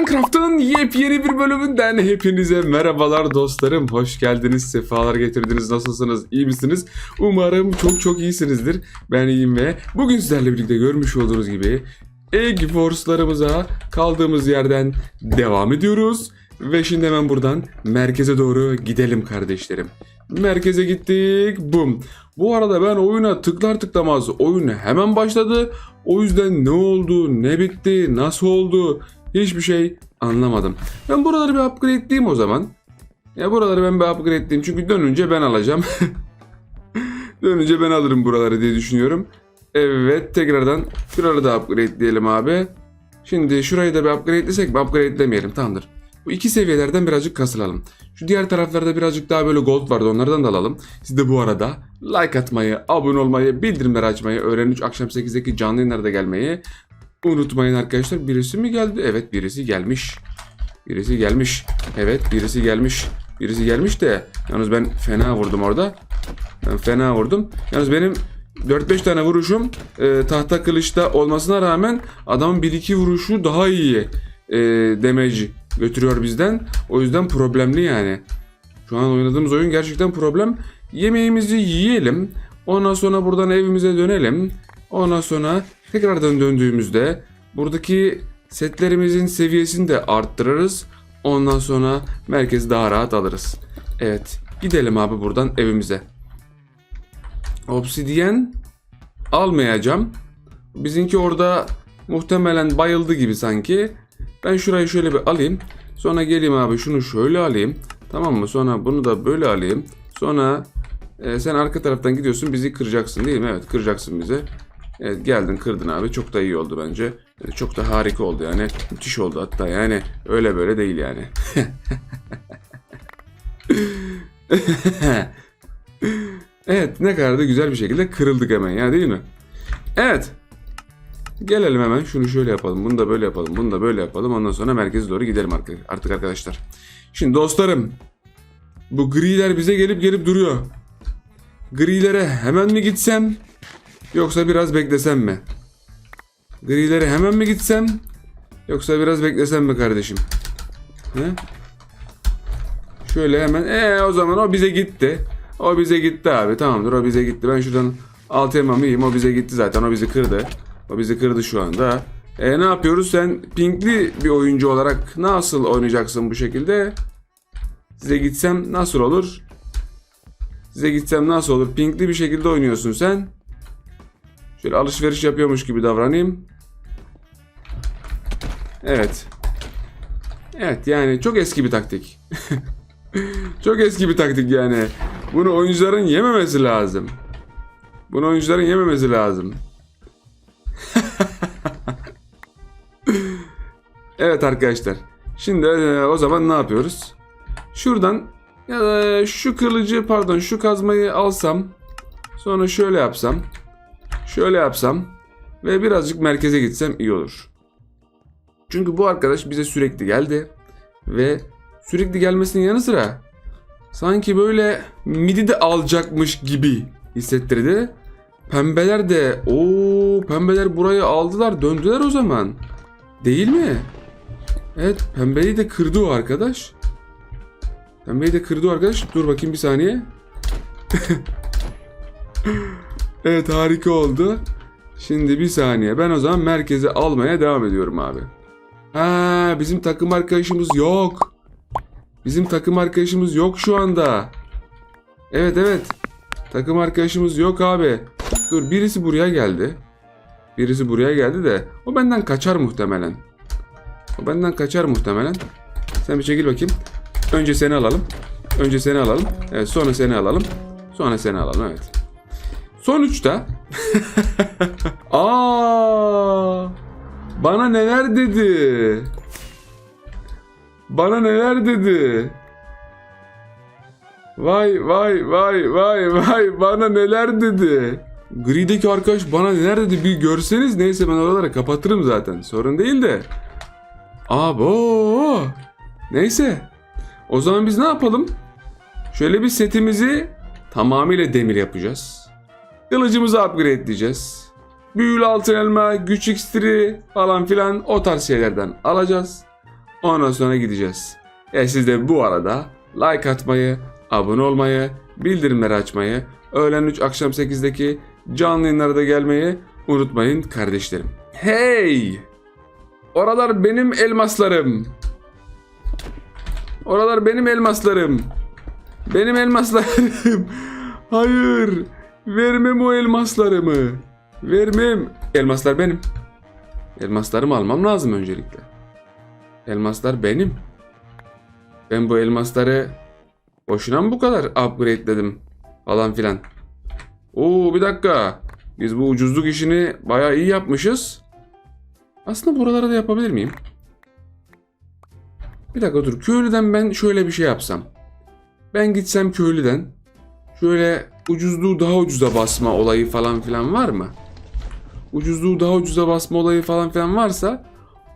Minecraft'ın yepyeni bir bölümünden hepinize merhabalar dostlarım. Hoş geldiniz, sefalar getirdiniz. Nasılsınız, iyi misiniz? Umarım çok çok iyisinizdir. Ben iyiyim ve bugün sizlerle birlikte görmüş olduğunuz gibi Egg Force'larımıza kaldığımız yerden devam ediyoruz. Ve şimdi hemen buradan merkeze doğru gidelim kardeşlerim. Merkeze gittik. Bum. Bu arada ben oyuna tıklar tıklamaz oyun hemen başladı. O yüzden ne oldu, ne bitti, nasıl oldu hiçbir şey anlamadım. Ben buraları bir upgrade diyeyim o zaman. Ya buraları ben bir upgrade diyeyim çünkü dönünce ben alacağım. dönünce ben alırım buraları diye düşünüyorum. Evet tekrardan şuraları da upgrade diyelim abi. Şimdi şurayı da bir upgradelesek mi? Upgrade'lemeyelim tamamdır. Bu iki seviyelerden birazcık kasılalım. Şu diğer taraflarda birazcık daha böyle gold vardı onlardan da alalım. Siz de bu arada like atmayı, abone olmayı, bildirimleri açmayı, öğren 3 akşam 8'deki canlı yayınlarda gelmeyi unutmayın arkadaşlar. Birisi mi geldi? Evet birisi gelmiş. Birisi gelmiş. Evet birisi gelmiş. Birisi gelmiş de yalnız ben fena vurdum orada. Ben fena vurdum. Yalnız benim 4-5 tane vuruşum e, tahta kılıçta olmasına rağmen adamın 1-2 vuruşu daha iyi e, damage götürüyor bizden. O yüzden problemli yani. Şu an oynadığımız oyun gerçekten problem. Yemeğimizi yiyelim. Ondan sonra buradan evimize dönelim. Ondan sonra tekrardan döndüğümüzde buradaki setlerimizin seviyesini de arttırırız. Ondan sonra merkezi daha rahat alırız. Evet gidelim abi buradan evimize. Obsidiyen almayacağım. Bizimki orada muhtemelen bayıldı gibi sanki. Ben şurayı şöyle bir alayım. Sonra geleyim abi şunu şöyle alayım. Tamam mı? Sonra bunu da böyle alayım. Sonra e, sen arka taraftan gidiyorsun bizi kıracaksın değil mi? Evet kıracaksın bizi. Evet geldin kırdın abi. Çok da iyi oldu bence. E, Çok da harika oldu yani. Müthiş oldu hatta yani. Öyle böyle değil yani. evet ne kadar da güzel bir şekilde kırıldık hemen ya değil mi? Evet. Gelelim hemen şunu şöyle yapalım. Bunu da böyle yapalım. Bunu da böyle yapalım. Ondan sonra merkeze doğru gidelim artık, arkadaşlar. Şimdi dostlarım. Bu griler bize gelip gelip duruyor. Grilere hemen mi gitsem? Yoksa biraz beklesem mi? Grilere hemen mi gitsem? Yoksa biraz beklesem mi kardeşim? He? Şöyle hemen. Ee o zaman o bize gitti. O bize gitti abi. Tamamdır o bize gitti. Ben şuradan alt elmamı yiyeyim. O bize gitti zaten. O bizi kırdı. O bizi kırdı şu anda. E ne yapıyoruz? Sen pinkli bir oyuncu olarak nasıl oynayacaksın bu şekilde? Size gitsem nasıl olur? Size gitsem nasıl olur? Pinkli bir şekilde oynuyorsun sen. Şöyle alışveriş yapıyormuş gibi davranayım. Evet. Evet yani çok eski bir taktik. çok eski bir taktik yani. Bunu oyuncuların yememesi lazım. Bunu oyuncuların yememesi lazım. evet arkadaşlar. Şimdi e, o zaman ne yapıyoruz? Şuradan da şu kılıcı pardon şu kazmayı alsam sonra şöyle yapsam şöyle yapsam ve birazcık merkeze gitsem iyi olur. Çünkü bu arkadaş bize sürekli geldi ve sürekli gelmesinin yanı sıra sanki böyle midi de alacakmış gibi hissettirdi. Pembeler de o pembeler burayı aldılar döndüler o zaman. Değil mi? Evet pembeyi de kırdı o arkadaş. Pembeyi de kırdı o arkadaş. Dur bakayım bir saniye. evet harika oldu. Şimdi bir saniye. Ben o zaman merkeze almaya devam ediyorum abi. Ha bizim takım arkadaşımız yok. Bizim takım arkadaşımız yok şu anda. Evet evet. Takım arkadaşımız yok abi. Dur birisi buraya geldi. Birisi buraya geldi de o benden kaçar muhtemelen. O benden kaçar muhtemelen. Sen bir çekil bakayım. Önce seni alalım. Önce seni alalım. Evet sonra seni alalım. Sonra seni alalım evet. Sonuçta Aa! Bana neler dedi? Bana neler dedi? Vay vay vay vay vay bana neler dedi? Gri'deki arkadaş bana neler dedi bir görseniz neyse ben oraları kapatırım zaten sorun değil de. Abo. Neyse. O zaman biz ne yapalım? Şöyle bir setimizi tamamıyla demir yapacağız. Kılıcımızı upgrade edeceğiz. Büyülü altın elma, güç iksiri falan filan o tarz şeylerden alacağız. Ondan sonra gideceğiz. E siz de bu arada like atmayı, abone olmayı, bildirimleri açmayı, öğlen 3 akşam 8'deki canlı yayınlara gelmeyi unutmayın kardeşlerim. Hey! Oralar benim elmaslarım. Oralar benim elmaslarım. Benim elmaslarım. Hayır. Vermem o elmaslarımı. Vermem. Elmaslar benim. Elmaslarımı almam lazım öncelikle. Elmaslar benim. Ben bu elmasları boşuna mı bu kadar upgrade'ledim falan filan. Oo bir dakika. Biz bu ucuzluk işini bayağı iyi yapmışız. Aslında buralara da yapabilir miyim? Bir dakika dur. Köylüden ben şöyle bir şey yapsam. Ben gitsem köylüden şöyle ucuzluğu daha ucuza basma olayı falan filan var mı? Ucuzluğu daha ucuza basma olayı falan filan varsa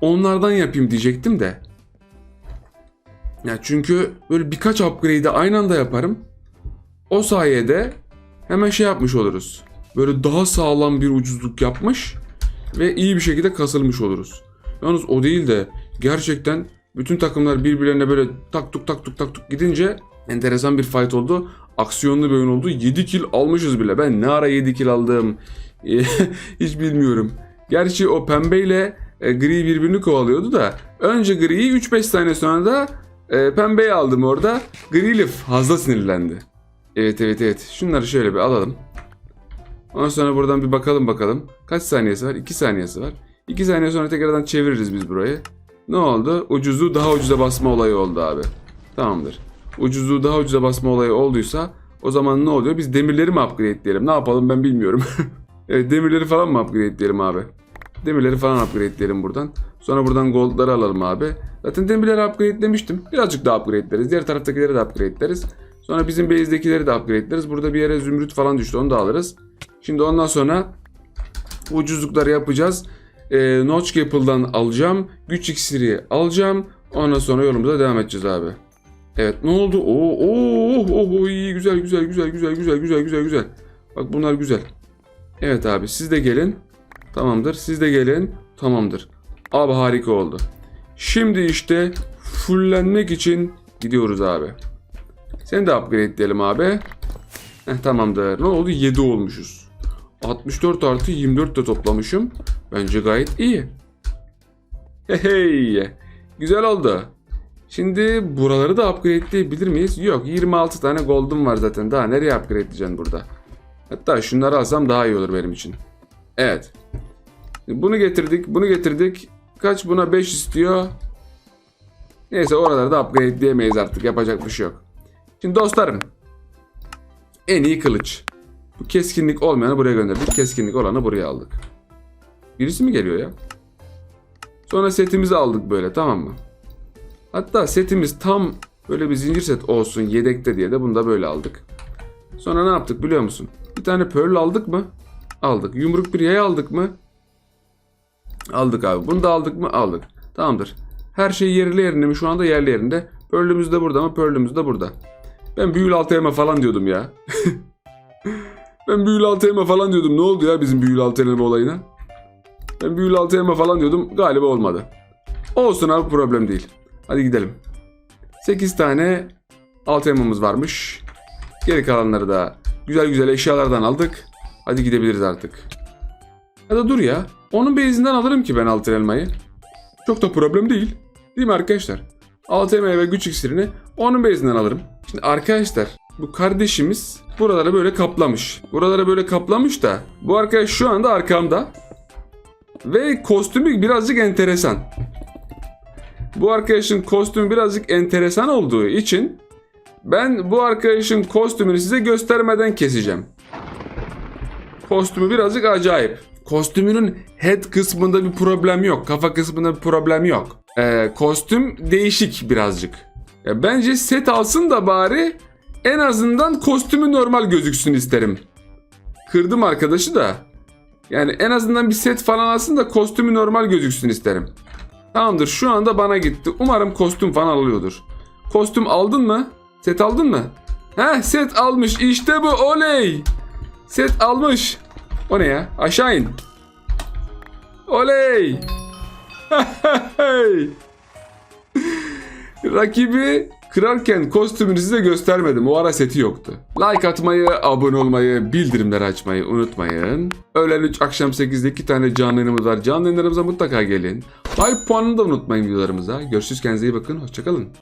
onlardan yapayım diyecektim de. Ya çünkü böyle birkaç upgrade'i aynı anda yaparım. O sayede hemen şey yapmış oluruz. Böyle daha sağlam bir ucuzluk yapmış ve iyi bir şekilde kasılmış oluruz. Yalnız o değil de gerçekten bütün takımlar birbirlerine böyle tak tuk tak tuk tak tuk gidince enteresan bir fight oldu. Aksiyonlu bir oyun oldu. 7 kill almışız bile. Ben ne ara 7 kill aldım hiç bilmiyorum. Gerçi o pembeyle e, gri birbirini kovalıyordu da önce griyi 3-5 saniye sonra da e, pembeyi aldım orada. Griyle fazla sinirlendi. Evet evet evet. Şunları şöyle bir alalım. Ondan sonra buradan bir bakalım bakalım. Kaç saniyesi var? 2 saniyesi var. 2 saniye sonra tekrardan çeviririz biz burayı. Ne oldu? Ucuzluğu daha ucuza basma olayı oldu abi. Tamamdır. Ucuzluğu daha ucuza basma olayı olduysa o zaman ne oluyor? Biz demirleri mi upgrade'leyelim? Ne yapalım ben bilmiyorum. evet demirleri falan mı upgrade'leyelim abi? Demirleri falan upgrade'leyelim buradan. Sonra buradan goldları alalım abi. Zaten demirleri upgrade'lemiştim. Birazcık daha upgrade'leriz. Diğer taraftakileri de upgrade'leriz. Sonra bizim base'dekileri de upgrade'leriz. Burada bir yere zümrüt falan düştü. Onu da alırız. Şimdi ondan sonra ucuzlukları yapacağız. Ee, Notch Apple'dan alacağım. Güç iksiri alacağım. Ondan sonra yolumuza devam edeceğiz abi. Evet ne oldu? Oo, oo, oh, oh, iyi güzel güzel güzel güzel güzel güzel güzel güzel. Bak bunlar güzel. Evet abi siz de gelin. Tamamdır. Siz de gelin. Tamamdır. Abi harika oldu. Şimdi işte fullenmek için gidiyoruz abi. Seni de upgrade diyelim abi. Heh, tamamdır. Ne oldu? 7 olmuşuz. 64 artı 24 de toplamışım. Bence gayet iyi. Hey hey. Güzel oldu. Şimdi buraları da upgrade'leyebilir miyiz? Yok 26 tane gold'um var zaten. Daha nereye upgrade'leyeceksin burada? Hatta şunları alsam daha iyi olur benim için. Evet. Bunu getirdik. Bunu getirdik. Kaç buna 5 istiyor. Neyse oraları da upgrade'leyemeyiz artık. Yapacak bir şey yok. Şimdi dostlarım. En iyi kılıç. Bu keskinlik olmayanı buraya gönderdik. Keskinlik olanı buraya aldık. Birisi mi geliyor ya? Sonra setimizi aldık böyle tamam mı? Hatta setimiz tam böyle bir zincir set olsun yedekte diye de bunu da böyle aldık. Sonra ne yaptık biliyor musun? Bir tane pearl aldık mı? Aldık. Yumruk bir yay aldık mı? Aldık abi. Bunu da aldık mı? Aldık. Tamamdır. Her şey yerli yerinde mi? Şu anda yerli yerinde. Pearl'ümüz de burada mı? Pearl'ümüz de burada. Ben büyülü altı elma falan diyordum ya. ben büyülü altı elma falan diyordum. Ne oldu ya bizim büyülü altı elma olayına? Ben büyülü altı elma falan diyordum. Galiba olmadı. Olsun abi problem değil. Hadi gidelim. 8 tane altı elmamız varmış. Geri kalanları da güzel güzel eşyalardan aldık. Hadi gidebiliriz artık. Ya da dur ya. Onun bezinden alırım ki ben altın elmayı. Çok da problem değil. Değil mi arkadaşlar? Altın elmayı ve güç iksirini onun bezinden alırım. Şimdi arkadaşlar bu kardeşimiz buraları böyle kaplamış. Buraları böyle kaplamış da bu arkadaş şu anda arkamda. Ve kostümü birazcık enteresan. Bu arkadaşın kostümü birazcık enteresan olduğu için ben bu arkadaşın kostümünü size göstermeden keseceğim. Kostümü birazcık acayip. Kostümünün head kısmında bir problem yok. Kafa kısmında bir problem yok. Ee, kostüm değişik birazcık. Ya bence set alsın da bari en azından kostümü normal gözüksün isterim. Kırdım arkadaşı da. Yani en azından bir set falan alsın da kostümü normal gözüksün isterim. Tamamdır şu anda bana gitti. Umarım kostüm falan alıyordur. Kostüm aldın mı? Set aldın mı? Heh set almış işte bu oley. Set almış. O ne ya? Aşağı in. Oley. Rakibi kırarken kostümünü size göstermedim. O ara seti yoktu. Like atmayı, abone olmayı, bildirimleri açmayı unutmayın. Öğlen 3, akşam 8'de 2 tane canlı yayınımız var. Canlı yayınlarımıza mutlaka gelin. Like puanını da unutmayın videolarımıza. Görüşürüz kendinize iyi bakın. Hoşçakalın.